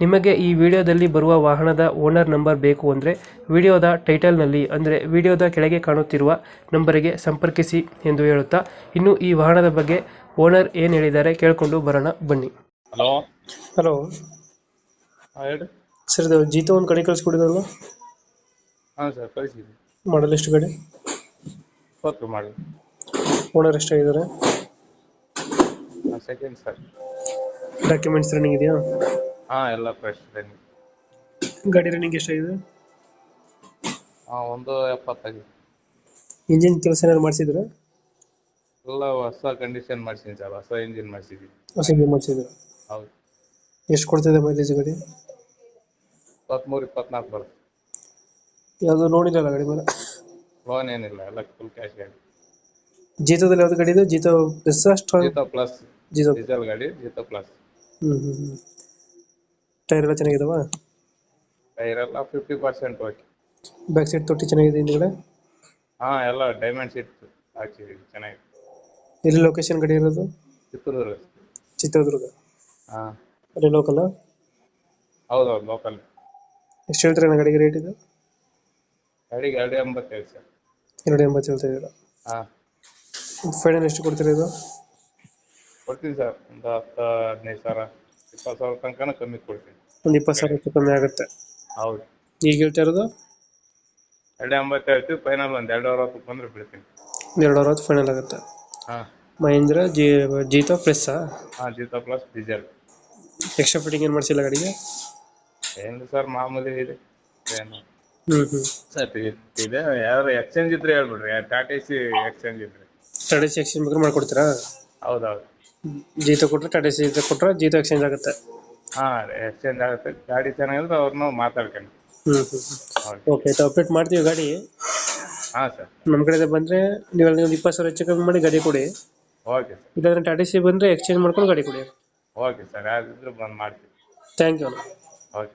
ನಿಮಗೆ ಈ ವಿಡಿಯೋದಲ್ಲಿ ಬರುವ ವಾಹನದ ಓನರ್ ನಂಬರ್ ಬೇಕು ಅಂದರೆ ವಿಡಿಯೋದ ಟೈಟಲ್ನಲ್ಲಿ ಅಂದರೆ ವಿಡಿಯೋದ ಕೆಳಗೆ ಕಾಣುತ್ತಿರುವ ನಂಬರಿಗೆ ಸಂಪರ್ಕಿಸಿ ಎಂದು ಹೇಳುತ್ತಾ ಇನ್ನು ಈ ವಾಹನದ ಬಗ್ಗೆ ಓನರ್ ಏನು ಹೇಳಿದ್ದಾರೆ ಕೇಳಿಕೊಂಡು ಬರೋಣ ಬನ್ನಿ. ಹಲೋ. ಹಲೋ. ಹೇಳಿ. ಸರ್ ಇದು ಜೀತ ಒಂದು ಕಡೆ ಕಳಿಸ್ಕೊಡಿದ್ರಲ್ಲ ಹಾಂ ಸರ್ ಕಳಿಸಿದ್ವಿ. ಮಾಡಲ್ ಎಷ್ಟು ಕಡೆ ಇಪ್ಪತ್ತು ಮಾಡಿ owner ಎಷ್ಟಾಗಿದ್ದಾರೆ? Second sir. Documents running ಇದೆಯಾ? ಹಾಂ ಎಲ್ಲ ಫ್ರೆಶ್ ರನ್ನಿಂಗ್ ಗಾಡಿ ರನ್ನಿಂಗ್ ಎಷ್ಟಾಗಿದೆ? ಹಾ ಒಂದು ಎಪ್ಪತ್ತಾಗಿದೆ. ಇಂಜಿನ್ ಕೆಲಸ ಏನಾದ್ರು ಮಾಡಿಸಿದ್ರೆ? ಎಲ್ಲ ಹೊಸ ಕಂಡೀಷನ್ ಮಾಡ್ಸಿದ್ದೀನಿ ಸರ್ ಹೊಸ ಇಂಜಿನ್ ಮಾಡಿಸಿದ್ದೀನಿ ಹೊಸ ಇಂಜಿನ್ ಮಾಡಿಸಿದ್ರೆ? ಹೌದು. ಎಷ್ಟು ಕೊಡ್ತಿದೆ ಮೈಲೇಜ್ ಗಾಡಿ? ಇಪ್ಪತ್ಮೂರು ಇಪ್ಪತ್ನಾಲ್ಕು ಬರುತ್ತೆ. ಯಾವುದು ನೋಡಿಲ್ಲ ಗಾಡಿ ಮೇಲೆ? ಲೋನ್ ಏನಿಲ್ಲ ಎಲ್ಲ ಫುಲ್ ಕ್ಯಾಶ್ ಗಾಡಿ. ಜೀತದಲ್ಲಿ ಯಾವ್ದು ಗಾಡಿ ಇದೆ? ಜೀತ ಪ್ಲಸ್ ಅಷ್ಟು ಜೀತೋ ಪ್ಲಸ್ ಜೀತ. ಡೀಸೆಲ್ ಗಾಡಿ ಜೀತೋ ಪ್ಲಸ್ ಹ್ಮ್ ಹ್ಮ್. ಟೈರ್ ಎಲ್ಲ ಚೆನ್ನಾಗಿದಾವ? ಟೈರ್ ಎಲ್ಲ fifty percent okay back side ತೊಟ್ಟಿ ಚೆನ್ನಾಗಿದೆ ಹಿಂದ್ಗಡೆ? ಹಾಂ ಎಲ್ಲ ಡೈಮಂಡ್ ಸೀಟ್ ಹಾಕ್ಸಿದ್ದೀವಿ ಚೆನ್ನಾಗಿದೆ. ಇಲ್ಲಿ ಲೊಕೇಶನ್ ಗಡಿ ಇರೋದು? ಚಿತ್ರದುರ್ಗ. ಚಿತ್ರದುರ್ಗ. ಹಾಂ. ಅದೇ ಲೋಕಲ್ ಹೌದು ಹೌದು ಲೋಕಲ್ ಎಷ್ಟು ಹೇಳ್ತಾರೆ ನನ್ನ ಗಾಡಿಗೆ ರೇಟ್ ಇದು? ಗಾಡಿಗೆ ಎರಡು ಎಂಬತ್ತೈದು ಸರ್. ಎರಡು ಎಂಬತ್ತು ಹೇಳ್ತಾ ಇದ್ದೀರಾ? ಹಾಂ. ಫೈನಲ್ ಎಷ್ಟು ಕೊಡ್ತೀರಾ ಇದು? ಕೊಡ್ತೀನಿ ಸರ್ ಒಂದು ಹತ್ತು ಹದಿನೈದು ಸಾವಿರ. ಇಪ್ಪತ್ತು ಸಾವಿರ ತನಕನೂ ಕಮ್ಮಿ ಕೊಡ್ತೀನಿ. ಒಂದು ಇಪ್ಪತ್ತು ಸಾವಿರ ಹೆಚ್ಚು ಕಮ್ಮಿ ಆಗುತ್ತೆ. ಹೌದು. ಈಗ ಹೇಳ್ತಾ ಇರೋದು? ಎರಡು ಎಂಬತ್ತು ಹೇಳ್ತೀವಿ ಫೈನಲ್ ಒಂದು ಎರಡು ಅರವತ್ತು ಬಂದ್ರೆ ಬಿಡ್ತೀನಿ. ಒಂದು ಎರಡು ಅರವತ್ತು ಫೈನಲ್ ಆಗುತ್ತೆ. ಹಾಂ. ಮಹೇಂದ್ರ ಜಿ ಜೀತಾ ಪ್ಲಸ್ಸಾ ಹಾಂ ಜೀತ ಪ್ಲಸ್ ಡೀಸೆಲ್. ಎಕ್ಸ್ಟ್ರಾ ಫಿಟ್ಟಿಂಗ್ ಏನು ಮಾಡಿಸಿಲ್ಲ ಗಾಡಿಗೆ? ಏನು ಸರ್ ಮಾಮೂಲಿ ಇದೆ. ಏನು? ಹ್ಞೂ ಹ್ಞೂ ಸರ್ ಇದೆ ಯಾರು ಎಕ್ಸ್ಚೇಂಜ್ ಇದ್ರೆ ಹೇಳ್ಬಿಡ್ರಿ. ಟಾಟಾ ಸಿ ಎಕ್ಸ್ಚೇಂಜ್ ಇದ್ರೆ. ಟಾಟಾ ಸೆಕ್ಷನ್ ಬೇಕಾದ್ರೆ ಮಾಡ್ಕೊಡ್ತೀರಾ? ಹೌದೌದು. ಜೀತ ಕೊಟ್ಟರೆ ಟಾಟಾ ಸಿ ಕೊಟ್ಟರೆ ಜೀತ ಎಕ್ಸ್ಚೇಂಜ್ ಆಗುತ್ತೆ. ಹಾಂ ಎಕ್ಸ್ಚೇಂಜ್ ಆಗುತ್ತೆ. ಗಾಡಿ ಚೆನ್ನಾಗಿದ್ರೆ ಅವ್ರನ್ನ ಮಾತಾಡ್ಕೊಂಡು. ಹ್ಞೂ ಹ್ಞೂ ಓಕೆ ಅಪ್ಡೇಟ್ ಮಾಡ್ತೀವಿ ಗಾಡಿ. ಹಾಂ ಸರ್ ನಮ್ಮ ಕಡೆ ಬಂದರೆ ನೀವು ಒಂದು ಇಪ್ಪತ್ತು ಸಾವಿರ ಹೆಚ್ಚು ಕಮ್ಮಿ ಮಾಡಿ ಗಾಡಿ ಕೊಡಿ. ಓಕೆ ಸರ್ ಇಲ್ಲಾಂದ್ರೆ ಟಾಟಾ ಸಿ ಬಂದರೆ ಎಕ್ಸ್ಚೇಂಜ್ ಮಾಡ್ಕೊಂಡು ಗಾಡಿ ಕೊಡಿ. ಓಕೆ ಸರ್ ಯಾರಿದ್ರೆ ಬಂದು ಮಾಡ್ತೀವಿ. Thank you okay